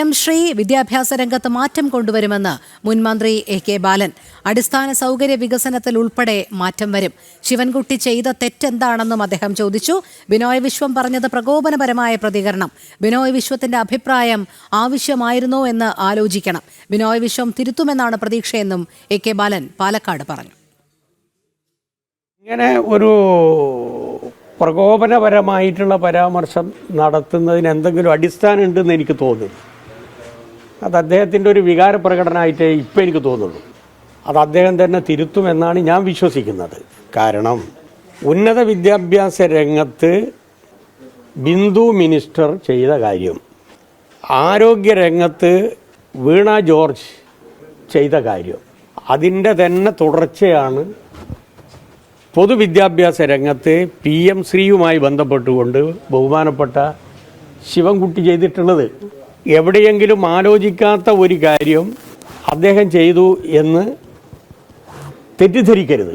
M Shri വിദ്യാഭ്യാസ രംഗത്ത് മാറ്റം കൊണ്ടുവരുമെന്ന് മുൻമന്ത്രി എ കെ ബാലൻ. അടിസ്ഥാന സൗകര്യ വികസനത്തിൽ ഉൾപ്പെടെ മാറ്റം വരും. ശിവൻകുട്ടി ചെയ്ത തെറ്റെന്താണെന്നും അദ്ദേഹം ചോദിച്ചു. ബിനോയ് വിശ്വം പറഞ്ഞത് പ്രകോപനപരമായ പ്രതികരണം. ബിനോയ് വിശ്വത്തിന്റെ അഭിപ്രായം ആവശ്യമായിരുന്നോ എന്ന് ആലോചിക്കണം. ബിനോയ് വിശ്വം തിരുത്തുമെന്നാണ് പ്രതീക്ഷയെന്നും എ കെ ബാലൻ പാലക്കാട് പറഞ്ഞു. ഇങ്ങനെ ഒരു പ്രകോപനപരമായിട്ടുള്ള പരാമർശം നടത്തുന്നതിന് എന്തെങ്കിലും അടിസ്ഥാനം ഉണ്ടെന്ന് എനിക്ക് തോന്നുന്നു. അത് അദ്ദേഹത്തിന്റെ ഒരു വികാര പ്രകടനമായിട്ടേ ഇപ്പം എനിക്ക് തോന്നുള്ളൂ. അത് അദ്ദേഹം തന്നെ തിരുത്തുമെന്നാണ് ഞാൻ വിശ്വസിക്കുന്നത്. കാരണം ഉന്നത വിദ്യാഭ്യാസ രംഗത്ത് ബിന്ദു മിനിസ്റ്റർ ചെയ്ത കാര്യം ആരോഗ്യ രംഗത്ത് വീണ ജോർജ് ചെയ്ത കാര്യം അതിന്റെ തന്നെ തുടർച്ചയാണ് പൊതുവിദ്യാഭ്യാസ രംഗത്ത് പി എം ശ്രീയുമായി ബന്ധപ്പെട്ടുകൊണ്ട് ബഹുമാനപ്പെട്ട ശിവൻകുട്ടി ചെയ്തിട്ടുള്ളത്. എവിടെയെങ്കിലും ആലോചിക്കാത്ത ഒരു കാര്യം അദ്ദേഹം ചെയ്തു എന്ന് തെറ്റിദ്ധരിക്കരുത്.